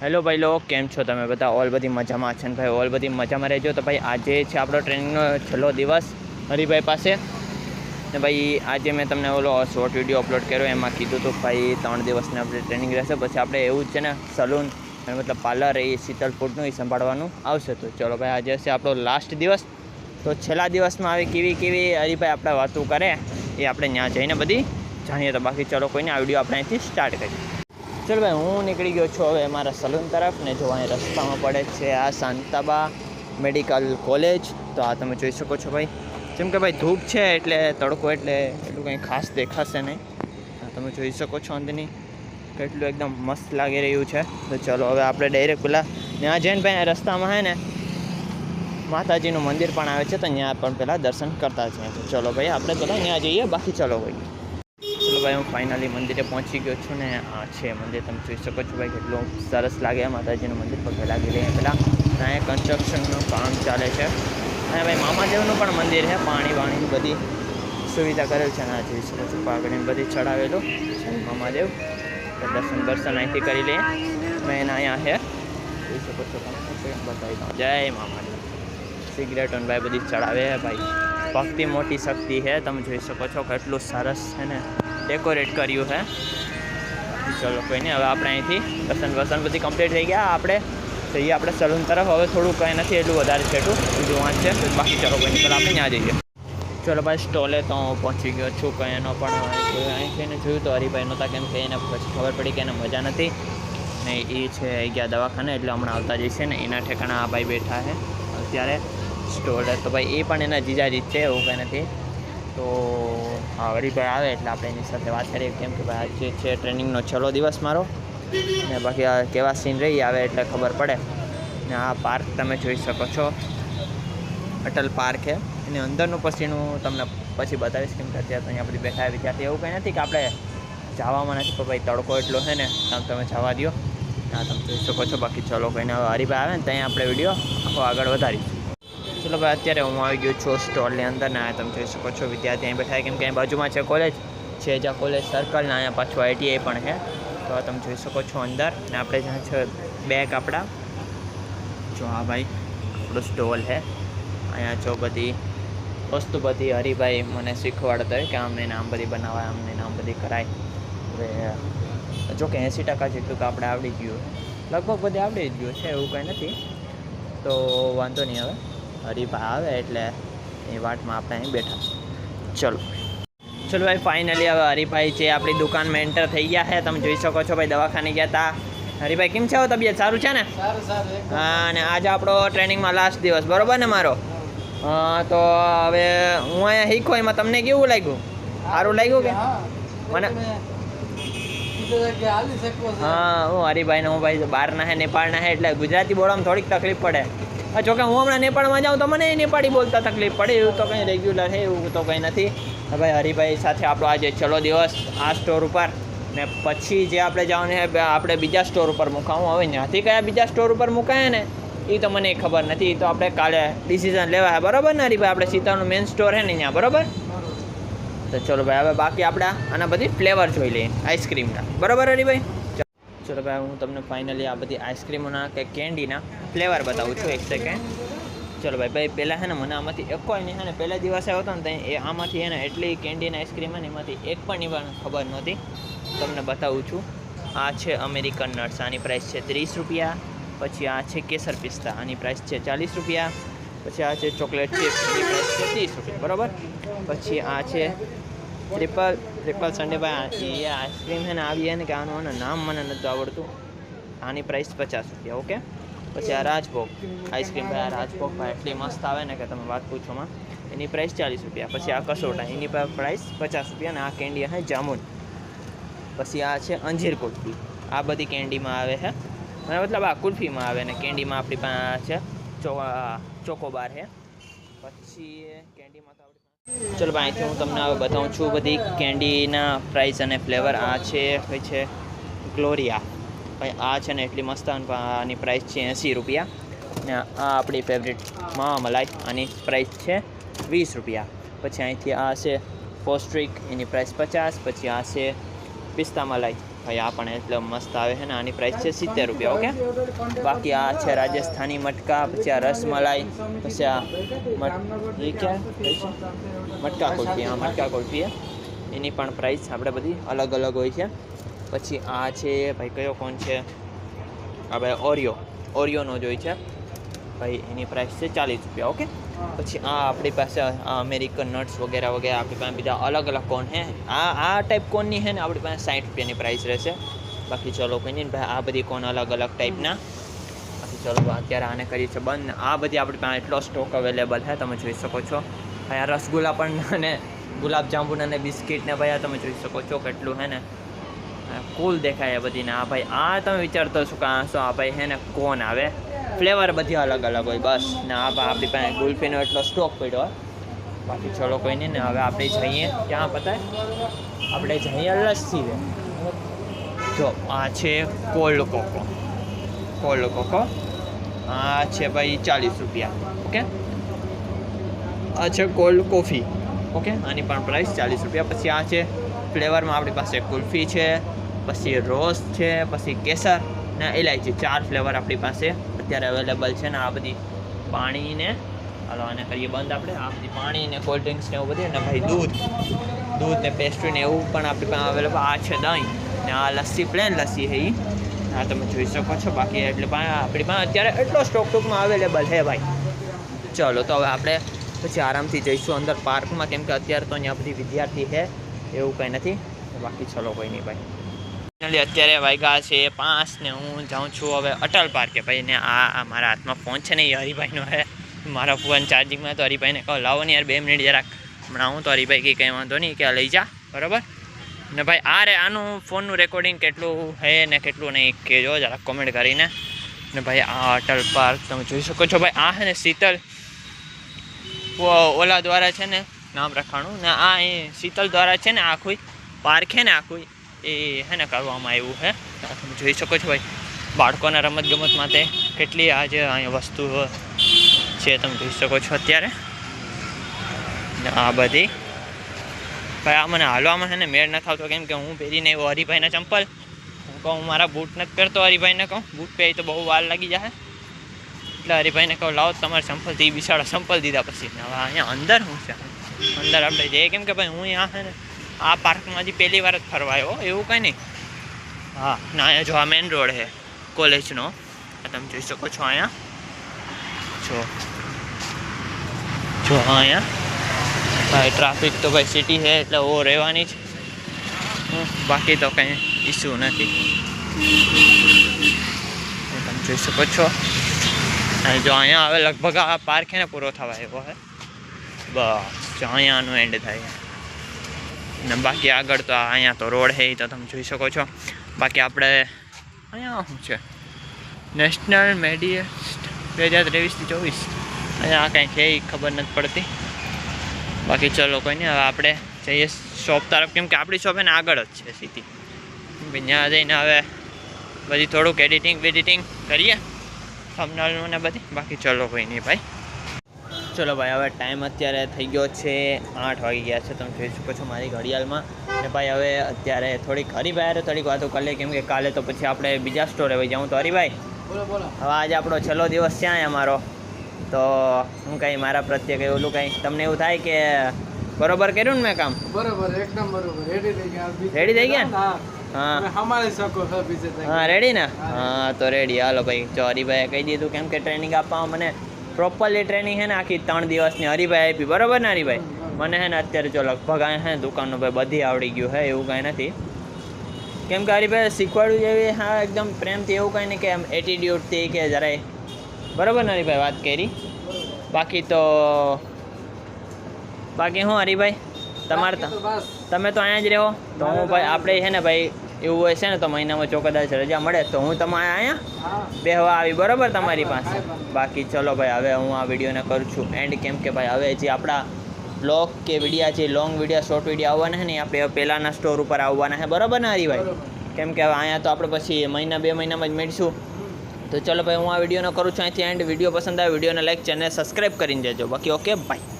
Hello ભાઈ લોકો, કેમ છો તમે બધા? ઓલ બધી મજામાં છે ને ભાઈ? ઓલ બધી મજામાં રહેજો. તો ભાઈ આજે છે આપણો ટ્રેનિંગનો છેલ્લો દિવસ હરિભાઈ પાસે. ને ભાઈ, આજે મેં તમને ઓલો શોર્ટ વીડિયો અપલોડ કર્યો. એમાં કીધું હતું ભાઈ, ત્રણ દિવસની આપણે ટ્રેનિંગ રહેશે. પછી આપણે એવું જ છે ને સલૂન અને મતલબ પાર્લર એ શીતલ ફૂડનું એ સંભાળવાનું આવશે. તો ચલો ભાઈ, આજે હશે આપણો લાસ્ટ દિવસ. તો છેલ્લા દિવસમાં આવી કેવી કેવી હરિભાઈ આપણે વાતો કરે, એ આપણે ત્યાં જઈને બધી જાણીએ તો બાકી ચલો કોઈને આ વીડિયો આપણે અહીંથી સ્ટાર્ટ કરીએ. ચલો ભાઈ હું નીકળી ગયો છું હવે મારા સલૂન તરફ ને જો અહીં રસ્તામાં પડે છે આ શાંતાબા મેડિકલ કોલેજ. તો આ તમે જોઈ શકો છો ભાઈ. જેમ કે ભાઈ ધૂપ છે એટલે તડકો એટલે એટલું કંઈ ખાસ દેખાશે નહીં. તમે જોઈ શકો છો અંદરની. કેટલું એકદમ મસ્ત લાગી રહ્યું છે. તો ચલો હવે આપણે ડાયરેક્ટ પેલા ત્યાં જઈને ભાઈ રસ્તામાં હે ને માતાજીનું મંદિર પણ આવે છે, તો ત્યાં પણ પહેલાં દર્શન કરતા જઈએ. તો ચલો ભાઈ, આપણે પહેલાં ત્યાં જઈએ. બાકી ચલો ભાઈ. ચલો ભાઈ, હું ફાઇનલી મંદિરે પહોંચી ગયો છું ને, આ છે મંદિર. તમે જોઈ શકો છો ભાઈ, કેટલું સરસ લાગે માતાજીનું મંદિર. પગે લાગી રહ્યા પહેલાં અહીંયા કન્સ્ટ્રક્શનનું કામ ચાલે છે. અને ભાઈ મામાદેવનું પણ મંદિર છે. પાણી વાણીની બધી સુવિધા કરેલ છે અને જોઈ શકો છો પાઘડીને બધી ચડાવેલું છે મામાદેવ. દર્શન દર્શન અહીંથી કરી લઈએ. મેં અહીંયા છે. જોઈ શકો છો તમે. બતાવી દઉં જય મામાદેવ. સિગરેટ અને ભાઈ બધી ચડાવે છે ભાઈ. ભક્તિ મોટી શક્તિ છે. તમે જોઈ શકો છો કેટલું સરસ છે ને. ડેકોરેટ કર્યું છે. ચલો કોઈ નહીં, હવે આપણે અહીંથી દર્શન વર્શન બધી કમ્પ્લીટ થઈ ગયા. આપણે જઈએ આપણે સલૂન તરફ. હવે થોડું કંઈ નથી એટલું વધારે છેટું બીજું વાંચ છે. બાકી ચલો કોઈ નહીં પહેલાં આપણે ત્યાં જઈએ. ચલો ભાઈ, સ્ટોલે તો હું પહોંચી ગયો છું કંઈ એનો પણ અહીં થઈને જોયું તો હરિભાઈ નહોતા કેમ કે એને પછી ખબર પડી કે એને મજા નથી. ને એ છે અહીં ગયા દવાખાને, એટલે હમણાં આવતા જઈશે ને, એના ઠેકાણા આ ભાઈ બેઠા છે અત્યારે. સ્ટોલે તો ભાઈ, એ પણ એના જીજાજી જ છે, એવું કંઈ નથી. તો હા હરિભાઈ આવે એટલે આપણે એની સાથે વાત કરીએ. કેમ કે ભાઈ, આજે છે ટ્રેનિંગનો છેલ્લો દિવસ મારો. ને બાકી આ કેવા સીન રહી આવે એટલે ખબર પડે. ને આ પાર્ક તમે જોઈ શકો છો. અટલ પાર્ક છે. એની અંદરનું પછીનું તમને પછી બતાવીશ કેમ કે અત્યારે અહીંયા બધી બેઠા વિદ્યાર્થી એવું કંઈ નથી કે આપણે જવામાં નથી, પણ ભાઈ તડકો એટલો છે ને, આમ તમે જવા દો હા તમે જોઈ શકો છો. બાકી ચલો, કોઈને હરિભાઈ આવે ને, ત્યાં આપણે વીડિયો આખો આગળ વધારીશું. ચલો ભાઈ, અત્યારે હું આવી ગયો છું સ્ટોલની અંદર ને તમે જોઈ શકો છો, વિદ્યાર્થી અહીં બેઠા કેમ કે અહીં બાજુમાં છે કોલેજ છે જ્યાં કોલેજ સર્કલ ને અહીંયા પાછું આઈટીઆઈ પણ છે. તો તમે જોઈ શકો છો અંદર ને આપણે જ્યાં છે બેગ આપણા. જો હા ભાઈ, આપણો સ્ટોલ છે. અહીંયા જો બધી વસ્તુ બધી હરિભાઈ મને શીખવાડતો હોય કે આમ ને આમ બધી બનાવાય અમને આમ બધી કરાય. હવે, જો કે એંસી ટકા જેટલું તો આપણે આવડી ગયું. લગભગ બધી આવડી જ ગયું છે, એવું કંઈ નથી. તો વાંધો નહીં હવે. હરિભાઈ આવે એટલે એ વાટમાં આપણે અહીં બેઠા. ચલો. ચલો ભાઈ ફાઇનલી હવે હરીફાઈ જે આપણી દુકાનમાં એન્ટર થઈ ગયા છે તમે જોઈ શકો છો ભાઈ દવાખાને ગયા હતા હરીભાઈ કેમ છે? તબિયત સારું છે ને? હા અને આજે આપણો ટ્રેનિંગમાં લાસ્ટ દિવસ બરોબર ને મારો? હા. તો હવે હું અહીંયા શીખો એમાં તમને કેવું લાગ્યું? સારું લાગ્યું કે? મને- હા હું હરિભાઈને હું ભાઈ બહારના હે નેપાળના હે એટલે ગુજરાતી બોલવામાં થોડીક તકલીફ પડે. જોકે હું હમણાં નેપાળમાં જાઉં તો મને નેપાળી બોલતા તકલીફ પડે, એવું તો કંઈ રેગ્યુલર છે, એવું તો કંઈ નથી. ભાઈ હરિભાઈ સાથે આપણો આજે છેલ્લો દિવસ આ સ્ટોર ઉપર. ને પછી જે આપણે જવાનું છે આપણે બીજા સ્ટોર ઉપર મુકાવું. હવે ત્યાંથી કયા બીજા સ્ટોર ઉપર મુકાય ને એ તો મને ખબર નથી. એ તો આપણે કાલે ડિસિઝન લેવા છે. બરાબર ને હરિભાઈ? આપણે સીતાનું મેઇન સ્ટોર છે ને ત્યાં, બરાબર? તો ચલો ભાઈ, હવે બાકી આપણે આના બધી ફ્લેવર જોઈ લઈએ આઈસ્ક્રીમના બરાબર હરિભાઈ? ચલો ભાઈ, હું તમને ફાઇનલી આ બધી આઈસ્ક્રીમોના કે કેન્ડીના ફ્લેવર બતાવું છું એક સેકન્ડ ચલો ભાઈ ભાઈ, પહેલાં છે ને મને આમાંથી એક કોઈ નહીં, છે ને, પહેલા દિવસે આવ્યો ને ત્યાં એ આમાંથી એને એટલી કેન્ડીના આઈસ્ક્રીમ છે ને, એમાંથી એક પણ ની પણ ખબર નહોતી. તમને બતાવું છું. આ છે અમેરિકન નટ્સ આની પ્રાઇસ છે ત્રીસ રૂપિયા. પછી આ છે કેસર પિસ્તા, આની પ્રાઇસ છે ચાલીસ રૂપિયા. પછી આ છે ચોકલેટ ચિપ્સ એની પ્રાઇસ છે ત્રીસ રૂપિયા, બરાબર? પછી આ છે ટ્રિપલ ટ્રિપલ સન્ડે ભાઈ એ આઈસ્ક્રીમ છે ને આવી ને કે આનું આનું નામ મને નથી આવડતું. આની પ્રાઇસ પચાસ રૂપિયા ઓકે પછી આ રાજભોગ, આઈસ્ક્રીમ ભાઈ, આ રાજભોગ ભાઈ એટલી મસ્ત આવે ને કે તમે વાત પૂછોમાં એની પ્રાઇસ ચાલીસ રૂપિયા, પછી આ કસોટા, એની પ્રાઇસ પચાસ રૂપિયા અને આ કેન્ડી છે જામુન. પછી આ છે અંજીર કુલ્ફી, આ બધી કેન્ડીમાં આવે છે. મને મતલબ આ કુલ્ફીમાં આવે ને કેન્ડીમાં આપણી પાસે છે ચોકોબાર છે. પછી કેન્ડીમાં તો ચલો અહીંથી હું તમને હવે બતાવું છું બધી કેન્ડીના પ્રાઇસ અને ફ્લેવર આ છે કઈ છે ગ્લોરિયા ભાઈ, આ છે ને એટલી મસ્ત આની પ્રાઇસ છે એંસી રૂપિયા. ને આ આપણી ફેવરિટ માવા મલાઈ. આની પ્રાઇસ છે વીસ રૂપિયા. પછી અહીંથી આ છે પોસ્ટ્રિક એની પ્રાઇસ પચાસ. પછી આ છે પિસ્તા મલાઈ. ભાઈ, આ પણ એટલે મસ્ત આવે છે ને, આની પ્રાઇસ છે સિત્તેર રૂપિયા, ઓકે? બાકી આ છે રાજસ્થાની મટકા, પછી આ રસમલાઈ પછી આ એ ક્યાં? મટકા કુલ્ફી, હા, મટકા કુલ્ફી એની પણ પ્રાઇસ આપણે બધી અલગ અલગ હોય છે. પછી આ છે, ભાઈ, કયો કોણ છે? આ ભાઈ, ઓરિયો. ઓરિયોનો જ હોય છે. ભાઈ એની પ્રાઇસ છે ચાલીસ રૂપિયા ઓકે પછી આ આપણી પાસે અમેરિકન નટ્સ વગેરે વગેરે આપણી પાસે બીજા અલગ અલગ કોન હે આ આ ટાઈપ કોનની છે ને આપણી પાસે સાઠ રૂપિયાની પ્રાઇસ રહેશે. બાકી ચલો કંઈ નહીં ભાઈ આ બધી કોન અલગ અલગ ટાઈપના બાકી ચલો અત્યારે આને કરીએ છીએ બંધ. આ બધી આપણી પાસે એટલો સ્ટોક અવેલેબલ છે તમે જોઈ શકો છો. ભાઈ આ રસગુલ્લા પણ અને ગુલાબજાંબુ અને બિસ્કિટ ને ભાઈ આ તમે જોઈ શકો છો કેટલું છે ને. કુલ દેખાય આ બધીને. આ ભાઈ આ તમે વિચારતો છો કે આ શું આ ભાઈ હે ને કોણ આવે. ફ્લેવર બધી અલગ અલગ હોય, બસ. ને આ આપણી પાસે ગુલ્ફીનો એટલો સ્ટોક પડ્યો બાકી ચલો કોઈ નહીં ને, હવે આપણે જઈએ. ક્યાં પતાય? આપણે જઈએ લસ્સી રે જો, આ છે કોલ્ડ કોકો. Cold cocoa. આ છે ભાઈ ચાલીસ રૂપિયા. ઓકે? આ છે કોલ્ડ કોફી. ઓકે? આની પણ પ્રાઇસ ચાલીસ રૂપિયા. પછી આ છે ફ્લેવરમાં આપણી પાસે કુલ્ફી છે, પછી રોસ છે, પછી કેસર ને ઇલાયચી ચાર ફ્લેવર આપણી પાસે અત્યારે અવેલેબલ છે ને આ બધી પાણીને. હાલો, આને કરીએ બંધ આપણે. આ બધી પાણી ને કોલ્ડ ડ્રિંક્સ ને એવું બધું. ને ભાઈ દૂધ. દૂધ ને પેસ્ટ્રી ને એવું પણ આપણી પાસે અવેલેબલ આ છે દહીં. ને આ લસ્સી પ્લેન લસ્સી છે એ આ તમે જોઈ શકો છો. બાકી એટલે આપણી પાસે અત્યારે એટલો સ્ટોક ટૂંકમાં અવેલેબલ છે ભાઈ. ચલો, તો હવે આપણે પછી આરામથી જઈશું અંદર પાર્કમાં કેમ કે અત્યારે તો અહીંયા બધી વિદ્યાર્થી છે. એવું કંઈ નથી. બાકી ચલો, કોઈ નહીં ભાઈ. ફાઇનલી અત્યારે વાગ્યા છે પાંચ ને હું જાઉં છું હવે અટલ પાર્કે. ભાઈ, ને આ મારા હાથમાં ફોન છે ને એ હરિભાઈનો હે મારા ફોન ચાર્જિંગમાં તો હરિભાઈને કહો, લાવો ને યાર બે મિનિટ જરાક. હમણાં હું તો હરિભાઈ કે કંઈ વાંધો નહીં, કે લઈ જા, બરાબર? ને ભાઈ, આ રે, આનું ફોનનું રેકોર્ડિંગ કેટલું છે ને કેટલું નહીં કહેજો, જરાક કોમેન્ટ કરીને. ને ભાઈ, આ અટલ પાર્ક તમે જોઈ શકો છો. ભાઈ, આ છે ને શીતલ ઓલા દ્વારા છે ને નામ રખાણું. ને આ શીતલ દ્વારા છે ને આખું પાર્ક છે ને આખું. એ હે ને કરવામાં આવ્યું છે તમે જોઈ શકો છો ભાઈ, બાળકોના રમતગમત માટે કેટલી આજે અહીંયા વસ્તુઓ છે તમે જોઈ શકો છો અત્યારે. આ બધી. ભાઈ, આ મને હાલવામાં છે ને મેળ નથી આવતો કેમ કે હું પહેરીને આવ્યો હરિભાઈના ચંપલ. હું કહું, હું મારા બૂટ નથી પહેરતો હરિભાઈને કહું. બૂટ પહેરી તો બહુ વાર લાગી જાય એટલે હરિભાઈને કહું, લાવો તમારે ચંપલથી બિસાડા ચંપલ દીધા પછી. હવે અહીંયા અંદર શું છે? અંદર આપણે જઈએ, કેમ કે ભાઈ, હું અહીંયા છે ને આ પાર્કમાં હજી પહેલી વાર જ ફરવા આવ્યો. એવું કંઈ નહીં. હા, ના, અહીંયા જો આ મેઇન રોડ છે કોલેજનો તમે જોઈ શકો છો અહીંયા. જો. જો અહીંયા. ભાઈ ટ્રાફિક તો ભાઈ સિટી છે, એટલે ઓ રહેવાની જ. બાકી તો કંઈ ઇસ્યુ નથી. તમે જોઈ શકો છો. અને જો અહીંયા હવે લગભગ આ પાર્ક છે ને, પૂરો થવા આવ્યો છે. બસ, જો અહીંયાનું એન્ડ થાય. ને બાકી આગળ તો અહીંયા તો રોડ એ તો તમે જોઈ શકો છો. બાકી આપણે અહીંયા શું છે? નેશનલ મેડિયસ્ટ બે હજાર ત્રેવીસથી ચોવીસ. અહીંયા કંઈ છે એ ખબર નથી પડતી. બાકી ચલો કોઈ નહીં હવે આપણે જઈએ શોપ તરફ. કેમ કે આપણી શોપ એને આગળ જ છે સીધી. ત્યાં જઈને હવે બધી થોડુંક એડિટિંગ વેડિટિંગ કરીએ. થંબનેલનું ને બધી. બાકી ચલો કોઈ નહીં ભાઈ. ચલો ભાઈ હવે ટાઈમ અત્યારે થઈ ગયો છે આઠ વાગી ગયા છે. તમે જોઈ શકો છો મારી ઘડિયાળમાં. ને ભાઈ હવે અત્યારે થોડીક હરીભાઈ હારે થોડીક વાતો કરી લઈએ. કેમ કે કાલે તો પછી આપણે બીજા સ્ટોરે ભાઈ જાઉં તો હરીભાઈ? હવે આજે આપણો છેલ્લો દિવસ ક્યાં અમારો. તો હું કાંઈ મારા પ્રત્યે કંઈ ઓલું કંઈ? તમને એવું થાય કે બરોબર કર્યું ને મેં કામ? બરોબર એકદમ બરોબર. રેડી થઈ ગયા. થઈ થઈ હા. રેડી ને? હા. તો રેડી હાલો ભાઈ જો હરિભાઈએ કહી દીધું કેમ કે ટ્રેનિંગ આપવામાં મને પ્રોપરલી ટ્રેનિંગ હે ને આખી ત્રણ દિવસની હરિભાઈ આપી. બરોબર ને હરિભાઈ? મને છે ને અત્યારે જો લગભગ આ હે દુકાનનું ભાઈ બધી આવડી ગયું હે એવું કાંઈ નથી. કેમ કે હરિભાઈ શીખવાડ્યું જેવી હા એકદમ પ્રેમથી એવું કાંઈ નહીં કે એમ એટીટ્યૂડથી કે જરાય. બરાબર ને હરિભાઈ વાત કરી? બાકી તો બાકી હું હરિભાઈ? તમારે તમે તો અહીંયા જ રહો. તો હું ભાઈ આપણે છે ને ભાઈ એવું હોય છે ને તો મહિનામાં ચોકદાર રજા મળે તો હું તમારે અહીંયા બેહવા આવી બરાબર તમારી પાસે? બાકી ચલો ભાઈ હવે હું આ વિડીયોને કરું છું એન્ડ કેમ કે ભાઈ હવે જે આપણા બ્લોગ કે વિડીયા જે લોંગ વિડીયા શોર્ટ વીડિયો આવવાના છે ને આપણે પહેલાંના સ્ટોર ઉપર આવવાના છે બરાબર ને હરીભાઈ? ભાઈ કેમ કે હવે અહીંયા તો આપણે પછી મહિના બે મહિનામાં જ મેળશું. તો ચલો ભાઈ હું આ વિડીયોને કરું છું અહીંથી એન્ડ વીડિયો પસંદ આવે વિડીયોને લાઈક ચેનલ સબસ્ક્રાઈબ કરીને જજો બાકી ઓકે બાય